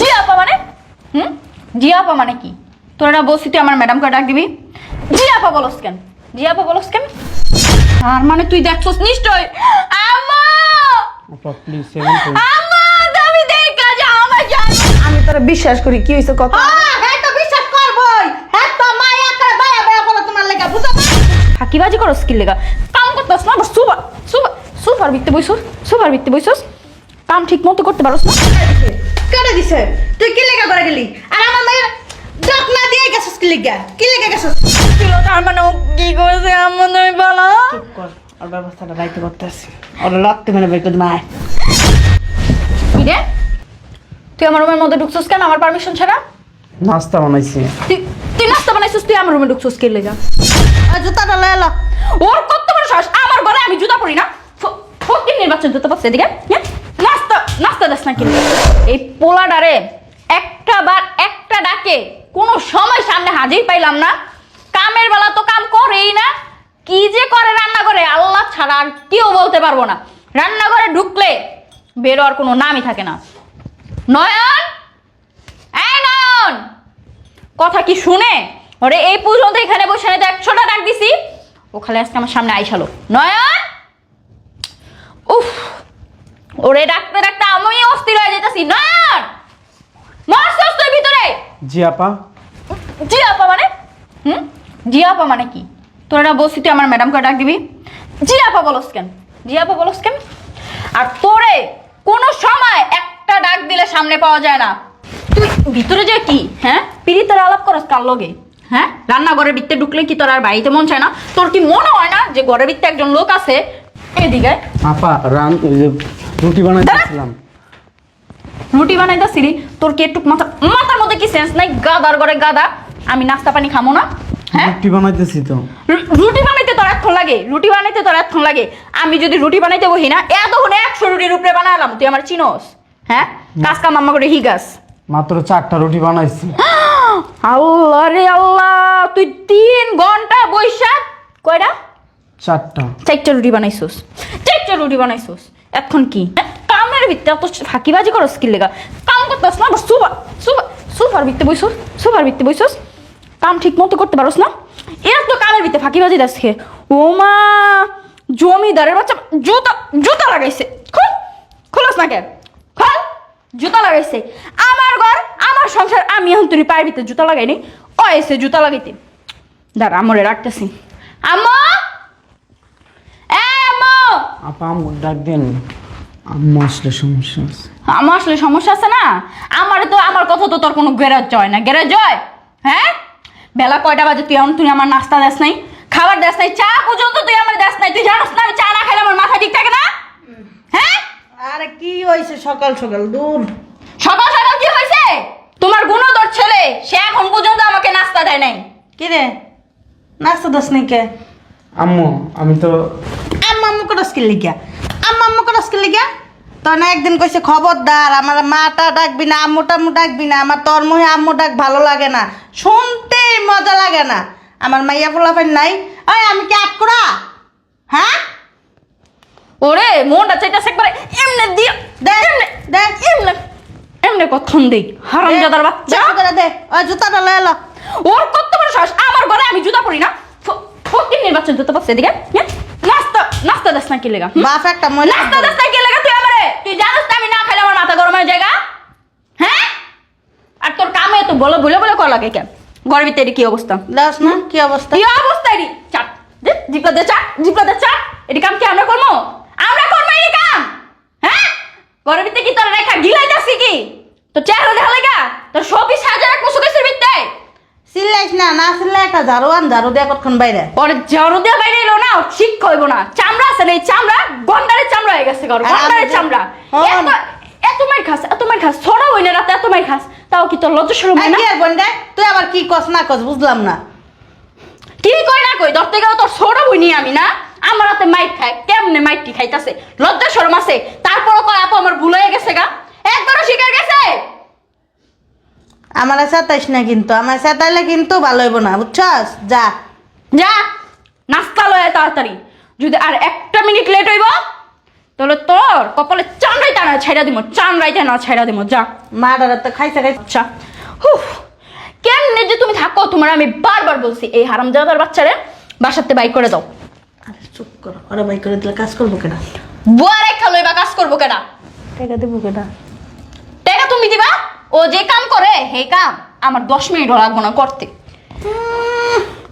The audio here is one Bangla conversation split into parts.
জি আপা মানে? হুম? জি আপা মানে কি? তোরা না বলছি তুই আমার ম্যাডামকে ডাক দিবি? জি আপা বলস কেন? জি আপা বলস কেন? আর মানে তুই দেখছস নিশ্চয়। আম্মা! আপা প্লিজ সেভেন আম্মা তুমি দেখা যাও আমার জান আমি তোরা বিশ্বাস করি কি হয়েছে কথা? হ্যাঁ তো বিশ্বাস করবই। হ্যাঁ তো মায়া করে বায়া বায়া করে তোমার লেগে বুঝো না? ফাঁকিবাজি করো স্কিল লেগা? কাম করতেছ না? আবার সুপার সুপার সুপার বিকতে বইছস সুপার বিকতে বইছস কাম ঠিক মতো করতে পারোস না? কেটে দিছে? তুই কি লেগে করে গেলি? আর আমার মায়ের ডাক না দিয়ে গেছিস কি লেগে? কি লেগে গেছিস? ছিল তার মানে ও কি করেছে তুমি বলো? চুপ কর আর ব্যবস্থাটা দায়িত্ব করতেছি। ওরা মানে বের করে মায় কি রে? তুই আমার রুমের মধ্যে ঢুকছস কেন? আমার পারমিশন ছাড়া? নাস্তা বানাইছি। তুই তুই নাস্তা বানাইছিস তুই আমার রুমে ঢুকছস কে লেগা? আর জুতাটা লয়ে ওর কত বড় সাহস? আমার ঘরে আমি জুতা পরি না। ফ- ফকির নির্বাচন জুতা পাচ্ছে এদিকে। দাস না কিন্তু। এই পোলাডারে একটা বার একটা ডাকে কোনো সময় সামনে হাজির পাইলাম না। কামের বেলা তো কাম করেই না। কি যে করে রান্না করে আল্লাহ ছাড়া আর কেউ বলতে পারব না। রান্নাঘরে ঢুকলে বেরোয়ার কোনো নামই থাকে না। নয়ন? নয়ন! কথা কি শুনে? ওরে, এই পর্যন্ত এখানে বসে তো একশোটা ডাক দিছি। ও খালি আজকে আমার সামনে আইসালো। নয়ন? উফ, ওরে, ডাকতে ডাকতে নয়ন! মরছস তুই ভিতরে! জি আপা। জি আপা মানে? হুম? জি আপা মানে কি? তোরা না বলছি তুই আমার ম্যাডামকে ডাক দিবি? জি আপা বলস কেন? জি আপা বলস কেন? আর তোরে কোনো সময় একটা ডাক দিলে সামনে পাওয়া যায় না। তুই ভিতরে যে কি হ্যাঁ? পিড়িতের আলাপ করস কার লগে? হ্যাঁ? রান্নাঘরের ভিতরে ঢুকলে কি তোর আর বাড়িতে মন চায় না? তোর কি মনে হয় না যে ঘরের ভিতরে একজন লোক আছে? এদিকে। আপা রান ওই যে রুটি রুটি বানাইতাছিলি তোর কি একটু মাথা মাথার মধ্যে কি সেন্স নাই? গাদার ঘরে গাদা। আমি নাস্তা পানি খামো না হ্যাঁ? রুটি বানাইতেছি তো। রুটি বানাইতে তোর এতক্ষণ লাগে রুটি বানাইতে তোর এতক্ষণ লাগে। আমি যদি রুটি বানাইতে বহি না এতক্ষণ একশো রুটির উপরে বানালাম তুই আমার চিনোস হ্যাঁ? কাজ কাম আম্মা করে হিগাস। মাত্র চারটা রুটি বানাইছি। আল্লাহ রে আল্লাহ তুই তিন ঘণ্টা বৈশা কয়টা? চারটা। চারটা রুটি বানাইছোস চারটা রুটি বানাইছোস। এখন কি? কামের ভিত্তে এত ফাঁকিবাজি করো স্কিল লেগা? কাম করতেস না? সুপার সুপার সুপার ভিত্তে বইছোস সুপার ভিত্তে বইছোস কাম ঠিক মতো করতে পারোস না? এর তো কামের ভিত্তে ফাঁকিবাজি দেখে ও মা, জমিদারের বাচ্চা জুতা জুতা লাগাইছে। খোল। খোলাস না কেন খোল। জুতা লাগাইছে। আমার ঘর, আমার সংসার, আমি এখন তুই পায়ের ভিতরে জুতা লাগাইনি। ও এসে জুতা লাগাইতে। দাঁড়া, আমরে রাখতেছি। আম্মু! আপা আমার ডাক দেন। আম্মা আসলে সমস্যা আছে। আমার আসলে সমস্যা আছে না? আমার তো আমার কথা তো তোর কোনো গ্যারেজ হয় না। গ্যারেজ হয়? হ্যাঁ? বেলা কয়টা বাজে তুই এখন তুই আমার নাস্তা দেস নাই খাবার দেস নাই চা পর্যন্ত তুই আমার দেস নাই। তুই জানোস না আমি চা না খাইলে আমার মাথা ঠিক থাকে না? হ্যাঁ? আরে কি হয়েছে সকাল সকাল? দূর। সকাল সকাল কি হয়েছে তোমার গুণধর ছেলে সে এখন পর্যন্ত আমাকে নাস্তা দেয় নাই। কি রে? নাস্তা দোস নি কে? আম্মু আমি তো আম্মা আম্মু করে স্কিল লিগা আম্মা আম্মু করে স্কিল লিগা তো না একদিন কইছে খবরদার আমার মাটা ডাকবি না আম্মু টাম্মু ডাকবি না আমার তোর মুহে আম্মু ডাক ভালো লাগে না শুনতে মজা লাগে না। আমার মাইয়া পোলাপেন নাই। ওই আমি কি আট করা হ্যাঁ ওরে মনটা চাইতেছে একবারে এমনে দিয়ে দেখ দেখ এমনে এমনে কথন দেই হারামজাদার বাচ্চা। যা করে দে। ওই জুতাটা লয়ে ল ওর কত বড় সাহস? আমার ঘরে আমি জুতা পরি না? ফকির নির্বাচন জুতা পাচ্ছে এদিকে? নাস্তা দাস না কি লেগা? বাপ একটা মহিলা নাস্তা দাস না কি লেগা তুই আমারে? তুই জানিস না আমি না খাইলে আমার মাথা গরম হয়ে জায়গা হ্যাঁ? আর তোর কামে তো বলে বলে বলে কর লাগে কেন? ঘরের ভিতরে কি অবস্থা? দাস না কি অবস্থা? কি অবস্থা এটি চাট দে জিপলা দে চাট জিপলা দে চাট এটি কাম কি আমরা করব আমরা করব এটি কাম? হ্যাঁ? ভিতরে কি তোর রেখা গিলাই যাচ্ছি কি? তোর চেহারা দেখা লেগা? তোর শোপিস হাজার এক মুসুকের ভিতরে। চিল্লাইস না না চিল্লাই একটা ঝাড়ু আন ঝাড়ু দিয়ে কতক্ষণ বাইরে? ওর ঝাড়ু দিয়ে বাইরে এলো না ঠিক কইব না। চামড়া আছে না এই চামড়া গন্ডারের চামড়া হয়ে গেছে গর গন্ডারের আমি চামড়া। এত এত মার খাস এত মার খাস ছড়া হই না রাতে এত মার খাস তাও কি তোর লজ্জা শরম হয় না? আর বোনটা তুই আবার কি কস না কস বুঝলাম না। কি কই না কই ধরতে গেলে তোর ছড়া হই নি আমি না? আমার হাতে খায় কেমনে খাইতাছে? লজ্জা শরম আছে। তারপরও কয় আপু আমার ভুল হয়ে গেছে গা। একবারও শিকার গেছে? আমার চেতাইস না কিন্তু আমার চেতাইলে কিন্তু ভালো হইব না বুঝছস? যা। যা নাস্তা লয় তাড়াতাড়ি। যদি আর একটা মিনিট লেট হইব তাহলে তোর কপালে চামড়াইতে না ছাইড়া দিব চামড়াইতে না ছাইড়া দিব যা। মা ডারা তো খাইছে খাইছে। আচ্ছা। হুফ কেমনে যে তুমি থাকো তোমার আমি বারবার বলছি এই হারামজাদার বাচ্চারে বাসাতে বাই করে দাও। আরে চুপ করো ওরা বাই করে দিলে কাজ করব কেনা বুয়ারে খালো এবার কাজ করব কেনা টাকা দেবো কেনা টাকা তুমি দিবা? ও যে কাম করে হে কাম আমার দশ মিনিটও লাগবো না করতে।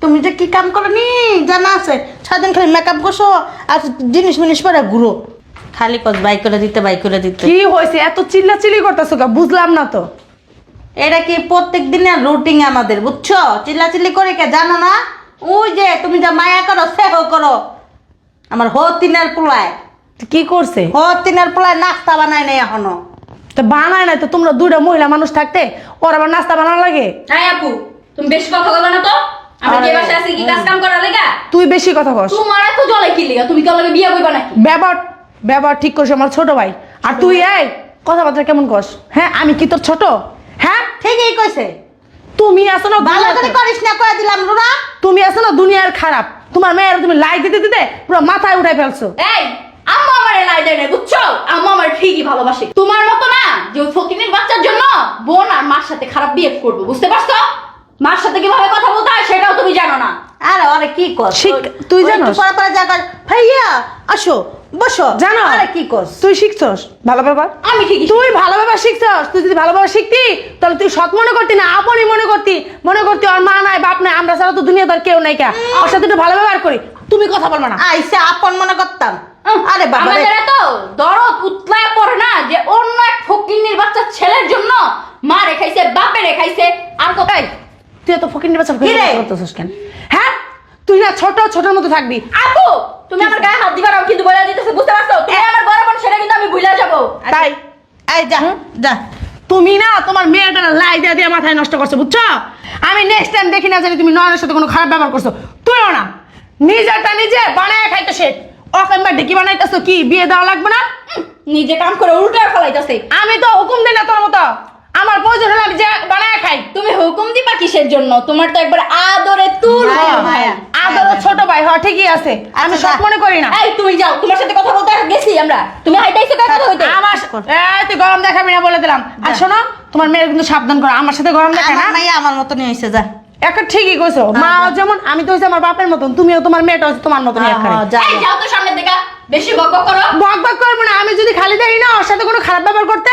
তুমি যে কি কাম করো নি? জানা আছে। সারাদিন খালি মেকআপ করছ আর জিনিস মিনিস পরে ঘুরো। খালি কস বাই করে দিতে বাই করে দিতে। কি হয়েছে? এত চিল্লা চিল্লি করতেছো কা বুঝলাম না তো। এটা কি প্রত্যেক দিনের রুটিন আমাদের বুঝছ? চিল্লা চিল্লাচিল্লি করে কে? জানো না? ওই যে তুমি যা মায়া করো সেহ করো। আমার হতিনের পোলায়। কি করছে? হতিনের পোলায় নাস্তা বানায় নাই এখনও। তো বানায় না তো তোমরা দুইটা মহিলা মানুষ থাকতে ওর আবার নাস্তা বানানো লাগে? হ্যাঁ আপু তুমি বেশি কথা বলবে না তো। আমি যে বাসায় আছি কি কাজ কাম করার লেগা? তুই বেশি কথা কস তোমার এত জলে কি লেগা? তুমি কি ওর বিয়ে বইবা নাকি? ব্যবহার ব্যবহার ঠিক করছে আমার ছোট ভাই। আর তুই এই কথাবার্তা কেমন কস? হ্যাঁ আমি কি তোর ছোট? হ্যাঁ? ঠিকই কইছে। তুমি আছো না ভালো করে করিস না করে দিলাম রুনা। তুমি আছো না দুনিয়ার খারাপ। তোমার মেয়ের তুমি লাইক দিতে দিতে পুরো মাথায় উঠাই ফেলছো। এই আম্মা আমারে লাই দেয় না বুঝছ? আম্মা আমার ঠিকই ভালোবাসে। তোমার মতো না যে ওই ফকিনের বাচ্চার জন্য বোন আর মার সাথে খারাপ বিয়ে করবে বুঝতে পারছ? মার সাথে কীভাবে কথা বলতে হয় সেটাও তুমি জানো না। আরে আরে কি কর তুই জানোস? পরে পরে যা কর ভাইয়া আসো বসো। জানো? আরে কি কস? তুই শিখছস? ভালো ব্যাপার আমি ঠিকই তুই ভালো ব্যাপার শিখছস? তুই যদি ভালো ব্যাপার শিখতি তাহলে তুই সৎ মনে করতি না আপনই মনে করতি? মনে করতি ওর মা নাই বাপ নাই আমরা ছাড়া তো দুনিয়া তার কেউ নাই কা। ওর সাথে একটু ভালো ব্যবহার করি। তুমি কথা বলবা না। আইসে আপন মনে করতাম। আরে বাবা রে। আমাদের এত দরদ উতলায় পড়ে না যে অন্য এক ফকিন্নির বাচ্চা ছেলের জন্য মা রেখাইছে বাপে রেখাইছে আর কোথায় তুই এত ফকির নির্বাচন কি রে? করতেছিস কেন? হ্যাঁ? তুই না ছোট ছোটর মতো থাকবি। আপু তুমি আমার গায়ে হাত দিবা না কিন্তু বলে দিতেছে বুঝতে পারছ? তুমি আমার বড় বোন সেটা কিন্তু আমি ভুলে যাব। তাই? এই যা যা। তুমি না তোমার মেয়েটা লাই দিয়ে দিয়ে মাথায় নষ্ট করছ বুঝছ? আমি নেক্সট টাইম দেখি না জানি তুমি নয়নের সাথে কোনো খারাপ ব্যবহার করছ। তুইও না। নিজেরটা নিজে বানায় খাইতে শেখ ডেকি বানাইতেছো কি? বিয়ে দেওয়া লাগবে না? নিজে কাম করে উল্টা ফেলাইতেছে। আমি তো হুকুম দিই না তোর মতো। আমার প্রয়োজন হলে আমি যে বানায় খাই। তুমি হুকুম দিবা কিসের জন্য? তোমার তো একবার আদরে তুল। আদর ছোট ভাই হ ঠিকই আছে। আমি আচ্ছা, সব মনে করি না। এই তুমি যাও। তোমার সাথে কথা বলতে গেছি আমরা। তুমি হাইটাইছো কথা হইতে? আমার এই তুই গরম দেখাবি না বলে দিলাম। আর শোনো তোমার মেয়ের কিন্তু সাবধান করো। আমার সাথে গরম দেখা না। আমার আমার মতনই হইছে যা। একটা ঠিকই কইছো। মা যেমন আমি তো হইছে আমার বাপের মতন তুমিও তোমার মেয়েটা তোমার মতন এই যাও তো সামনে দেখা বেশি বক বক করো। বক বক করব না আমি যদি খালি দেখি না ওর সাথে কোনো খারাপ ব্যবহার করতে?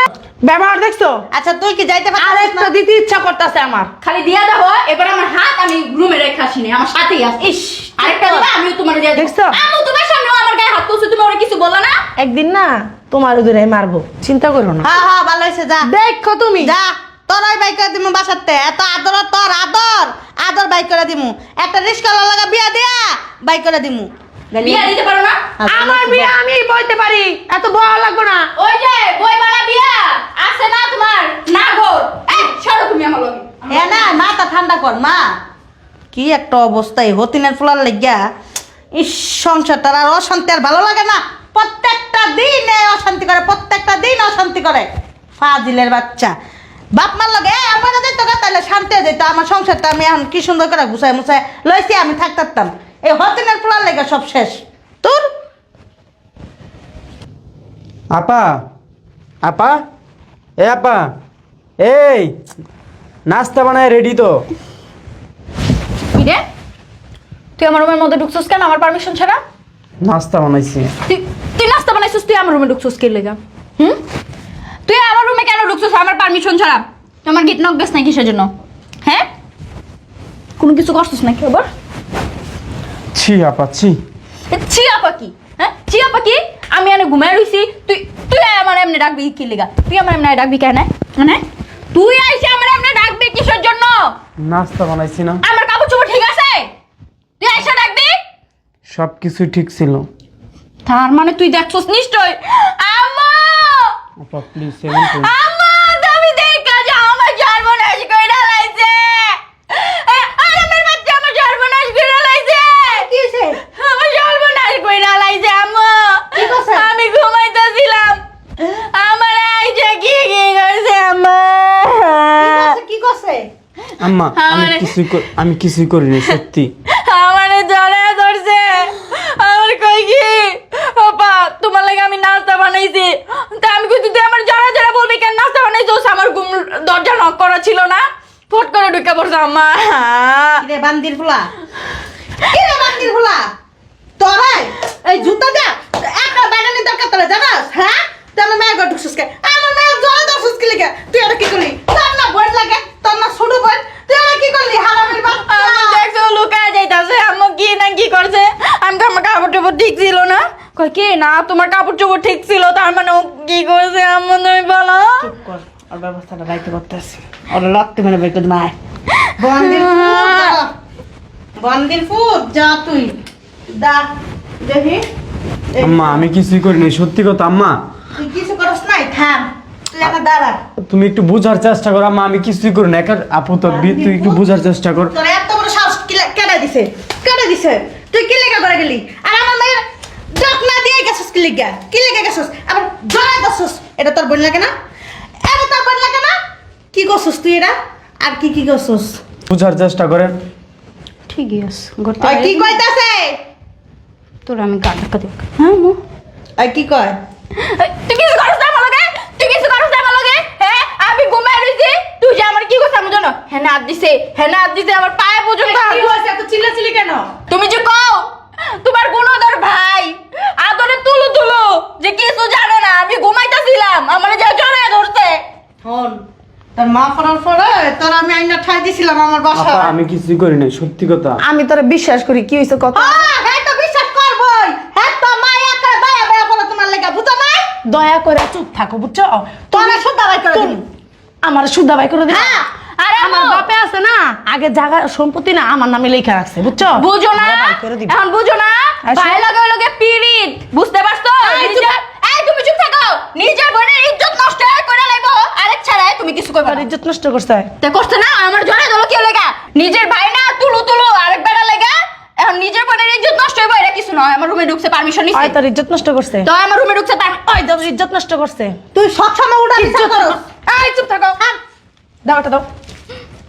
ব্যবহার দেখছ? আচ্ছা তুই কি যাইতে পারছিস দিতে ইচ্ছা করতেছে আমার। খালি দিয়া দাও এবার আমার হাত আমি রুমে রেখে আসিনি আমার সাথেই আছে। ইস আরেকটা দিবা আমিও তোমার দিয়ে। দেখছ? আমু তোমার সামনে আমার গায়ে হাত তুলছো তুমি ওরা কিছু বলো না? একদিন না তোমার ওদের মারবো। চিন্তা করো না। হ্যাঁ হ্যাঁ ভালো হইছে যা। দেখো তুমি। যা। তোরাই বাই করে দিমু বাসাতে। এত আদর তোর আদর। আদর বাই করে দিমু। একটা রিস্কালা লাগা বিয়া দিয়া বাই করে দিমু। বিয়া দিতে পারো না? আমার বিয়া আমি বলতে পারি। এত বড় লাগবে না। ওই যে বই বাড়া বিয়া আছে না তোমার? না গো এই ছাড়ো তুমি আমার লগে। এ না মাথা ঠান্ডা কর মা। কি একটা অবস্থায় হতিনের ফুলার লেগিয়া। ইস সংসারটার আর অশান্তি আর ভালো লাগে না। প্রত্যেকটা দিন অশান্তি করে প্রত্যেকটা দিন অশান্তি করে। ফাজিলের বাচ্চা। বাপ মার লগে এ আমার গা তাহলে শান্তি যেত আমার সংসারটা আমি এখন কি সুন্দর করে গুছাই মুছাই লইছি আমি থাকতাম। এই হতিনের ফুলার লেগে সব শেষ। তোর? আপা আপা এ আপা এই নাস্তা বানায় রেডি তো। কি রে? তুই আমার রুমের মধ্যে ঢুকছস কেন? আমার পারমিশন ছাড়া? নাস্তা বানাইছি। তুই তুই নাস্তা বানাইছিস তুই আমার রুমে ঢুকছস কে লেগা? হুম? তুই আমার রুমে কেন ঢুকছস আমার পারমিশন ছাড়া। তুই আমার গিট নক বেস নাই কিসের জন্য হ্যাঁ? কোনো কিছু করছিস নাকি আবার? ছি আপা ছি। এ, চিয়া পাখি হ্যাঁ? চিয়া পাখি আমি এনে ঘুমায় রইছি। তুই তুই আমার এমনি ডাকবি কি লেগা? তুই আমার এমনি ডাকবি কেন? মানে? তুই আইসে আমার এমনি ডাকবি কিসের জন্য? নাস্তা বানাইছি না। আমার কাপড় চোপড় ঠিক আছে? তুই আইসা ডাকবি? সব কিছু ঠিক ছিল। তার মানে তুই দেখছস নিশ্চয় আপা প্লিজ সেভেন আম্মা তুমি দেখা যাও আমার সর্বনাশ কইরা লাইছে আরে আমার বাচ্চা আমার সর্বনাশ কইরা লাইছে কি হয়েছে আমার সর্বনাশ কইরা লাইছে আম্মা কি করছে? আমি ঘুমাইতেছিলাম আমার আইছে কি কি আম্মা কি করছে আম্মা আমি আমারে- আমি কিছুই করিনি সত্যি আমারে জলে ধরছে আমার আমার কই কি আপা তোমার লাগে আমি নাস্তা বানাইছি। তা আমি কিন্তু তুই আমার যারা যারা বলবি কেন নাস্তা বানাইছো আমার ঘুম দরজা নক করা ছিল না। ফট করে ঢুকে পড়ছে আমা কিরে বান্দির ফুলা? কিরে বান্দির ফুলা? তোরে এই জুতা দে একটা বাগানি দরকার তোরে জানাস? হ্যাঁ? তুই আমার মেয়ের ঘর ঢুকছিস কে? আমার মেয়ের জলে দর্শিস কি লিখে তুই এটা কি করলি? তোর না বই লাগে তোর না ছোট বই তুই এটা কি করলি? হারামির বাচ্চা আমি দেখছ লুকায় যাইতাছে। আম্মু কি না কি করছে? আমি তো আমার কাপড় চোপড় ঠিক ছিল না? কই কি? না তোমার কাপড় চোপড় ঠিক ছিল তার মানে ও কি করছে তুমি বলো? চুপ কর ওর ব্যবস্থাটা বাইতে করতেছি। ওর লড়তে মেরে বের করে মায় বন্দির ফুট যা। বন্দির ফুট যা তুই। দা দেখি। আম্মা আমি কিছুই করিনি সত্যি কথা আম্মা। তুই কিছু করস নাই? থাম তুমি একটু বোঝার চেষ্টা করো আম্মা আমি কিছুই করি না একার আপু তো তুই একটু বোঝার চেষ্টা কর। তোর এত বড় সাহস কি লে- কেডা দিছে? কেডা দিছে? তুই কি লেগে করে গেলি আর আমার মেয়ের না দিয়ে গেছিস কি লেগে? কি লেগে গেছিস? আবার জড়াই দছিস। এটা তোর বোন লাগে না? এটা তোর বোন লাগে না? কি করছিস তুই এটা? আর কি কি করছিস? বোঝার চেষ্টা করেন। ঠিকই আছে করতে ওই কি কইতাছে? তোর আমি গা ধাক্কা দিব হ্যাঁ মু? ওই কি কয়? তুই কিছু করিস না আমার লগে? তুই কিছু করিস না আমার লগে? হ্যাঁ আমি ঘুমাই রইছি। তুই যে আমার কি করছ আমি জানো? হ্যাঁ না দিছে। হ্যাঁ না দিছে। আমার পায়ে পর্যন্ত দিছে। হয়েছে? এত চিল্লাচিল্লি কেন? তুমি যে কও তোমার গুণধর ভাই। আদরে তুলু তুলু যে কিছু জানে না আমি ঘুমাইতেছিলাম আমার যা জড়ে ধরছে। হন তোর মা পড়ার পরে তোর আমি আইনা ঠাই দিছিলাম আমার আপা বাসা আমি কিছুই করি নাই সত্যি কথা। আমি তোরা বিশ্বাস করি কি হয়েছে কত হ্যাঁ তো বিশ্বাস করবই। হ্যাঁ তো মা একা বায়া বায়া করে তোমার লেগে বুঝো নাই দয়া করে চুপ থাকো বুঝছ? তোরা শুদ্ধ বাই করে দিবি। আমার সুদ্ধা বাই করে দিবে। হ্যাঁ। আরে আমার বাপে আছে না আগে জায়গা সম্পত্তি না আমার নামে লেখা রাখছে বুঝছ? বুঝো না! আমার বাই করে দিবে। এখন বুঝো না! ভাই লাগে ওই লগে পিরিত বুঝতে পারছ? এই, নিজের এই তুমি চুপ থাকো! নিজের বোনের ইজ্জত নষ্ট করে লাইবো। আরেক ছাড়াই তুমি কিছু কইবা না। ইজ্জত নষ্ট করছে। তে করছে না? আমার জড়ে দলো কি লেগা নিজের ভাই না তুলু তুলু আরেক বেড়া লেগা। এখন নিজের বোনের ইজ্জত নষ্ট হইবো এটা কিছু নয়। আমার রুমে ঢুকছে পারমিশন ওই নিছে তোর ইজ্জত নষ্ট করছে। তো আমার রুমে ঢুকছে তার ওই তোর ইজ্জত নষ্ট করছে। তুই সবসময় উঠা বিচার ইজ্জত করো। এই চুপ থাকো। দাও এটা দাও।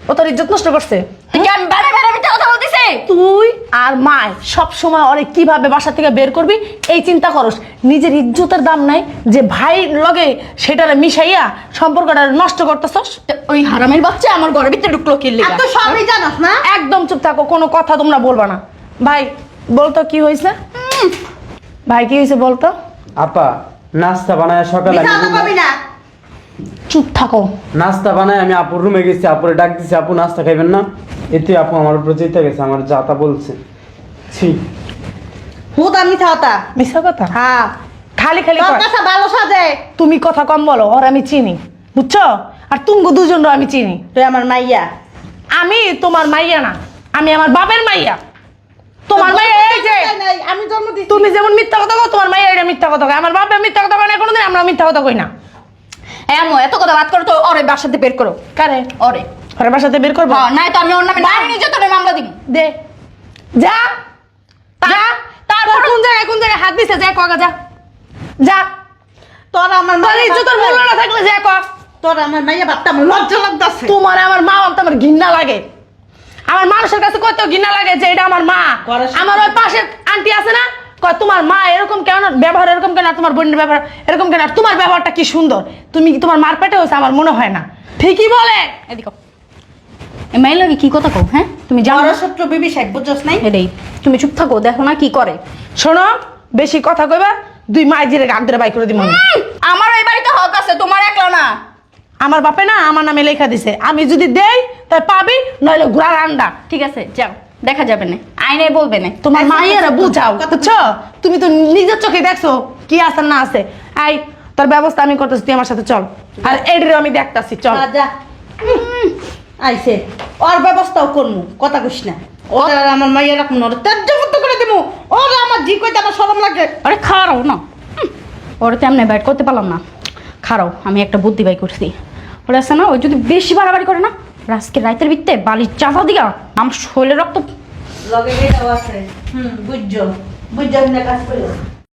ও তোর ইজ্জত নষ্ট করছে মিথ্যা কথা বলতেছি? তুই আর মায় সব সময় ওরে কীভাবে বাসা থেকে বের করবি এই চিন্তা করস। নিজের ইজ্জতের দাম নাই যে ভাই লগে সেটারে মিশাইয়া সম্পর্কটা নষ্ট করতেছস? ওই হারামের বাচ্চা আমার ঘরের ভিতরে ঢুকলো কি লেগা? সবই জানাস না? একদম চুপ থাকো কোনো কথা তোমরা বলবা না। ভাই বলতো কি হয়েছে ভাই কি হয়েছে বলতো? আপা নাস্তা বানায় সকালে আমি না। চুপ থাকো। নাস্তা বানায় আমি আপুর রুমে গেছি আপুরে ডাক দিছি আপু নাস্তা খাইবেন না? এতে আপু আমার উপর যেতে গেছে আমার যাতা বলছে। ছি। হুদা মিথ্যা হতা মিথ্যা কথা? হ্যাঁ। খালি খালি তোর। কাছে ভালো সাজে। তুমি কথা কম বলো ওর আমি চিনি। বুঝছ? আর তুঙ্গু দুজন আমি চিনি। তুই আমার মাইয়া। আমি তোমার মাইয়া না আমি আমার বাপের মাইয়া। তোমার মাইয়া এই যে আমি জন্ম দিছি। তুমি যেমন মিথ্যা কথা কও তোমার মাইয়া এটা মিথ্যা কথা কয়। আমার বাপে মিথ্যা কথা কয় না কোনোদিন আমরা মিথ্যা কথা কই না। এমন এত কথা বাদ করো তো ওরে বাসাতে বের করো। কারে? ঘরের বাসাতে বের করব? হ্যাঁ নাই তো আমি ওর নামে নারী নির্যাতনের মামলা দিব দে। যা। যা। তারপর কোন জায়গায় কোন জায়গায় হাত দিছে? যা কগা যা। যা। তোর আমার মাইয়া ইজ্জতের মূল্য না থাকলে যা কর তোর আমার মাইয়া বাপটা আমার লজ্জা লাগতাছে। তোমার আমার মা বাপ আমার ঘৃণা লাগে। আমার মানুষের কাছে কত ঘৃণা লাগে যে এটা আমার মা। আমার ওই পাশের আন্টি আছে না? কয় তোমার মা এরকম কেন? ব্যবহার এরকম কেন? আর তোমার বোনের ব্যবহার এরকম কেন? আর তোমার ব্যবহারটা কি সুন্দর? তুমি কি তোমার মার পেটে হয়েছে? আমার মনে হয় না। ঠিকই বলে। এদিকে এই মাইল লাগে কি কথা কও হ্যাঁ? তুমি জানো বড় বিবি শেখ বুঝছস নাই? এটাই তুমি চুপ থাকো দেখো না কি করে। শোনো বেশি কথা কইবা দুই মায়ের জিরে গান ধরে বাই করে দিব আমার এই বাড়িতে হক আছে তোমার একলা না? আমার বাপে না আমার নামে লেখা দিছে। আমি যদি দেই তাই পাবি নইলে ঘোড়ার আন্ডা। ঠিক আছে যাও। দেখা যাবে না। আইনে বলবে না। তোমার আচ্ছা, মাইয়েরা আচ্ছা, বুঝাও। বুঝছ তুমি তো নিজের চোখে দেখছ কি আছে না আছে। আই তোর ব্যবস্থা আমি করতেছি তুই আমার সাথে চল। আর এডিরে আমি দেখতাছি চল। আ, যা। আইছে। ওর ব্যবস্থাও করমু কথা কইস না। ওটা আর আমার মাইয়া রাখুন ওর মত করে দিমু। ওর আমার জি কইতে আমার শরম লাগে। আরে খারাও না। হুম, ওরে তেমনি বাইট করতে পারলাম না। খারাও আমি একটা বুদ্ধি বাই করছি। ওরা আছে না ওই যদি বেশি বাড়াবাড়ি করে না আজকে রাইতের ভিত্তে বালির চাপা দিয়া আমার শরীরে রক্ত লগে আছে। হুম, বুঝছ? বুঝছ কাজ করো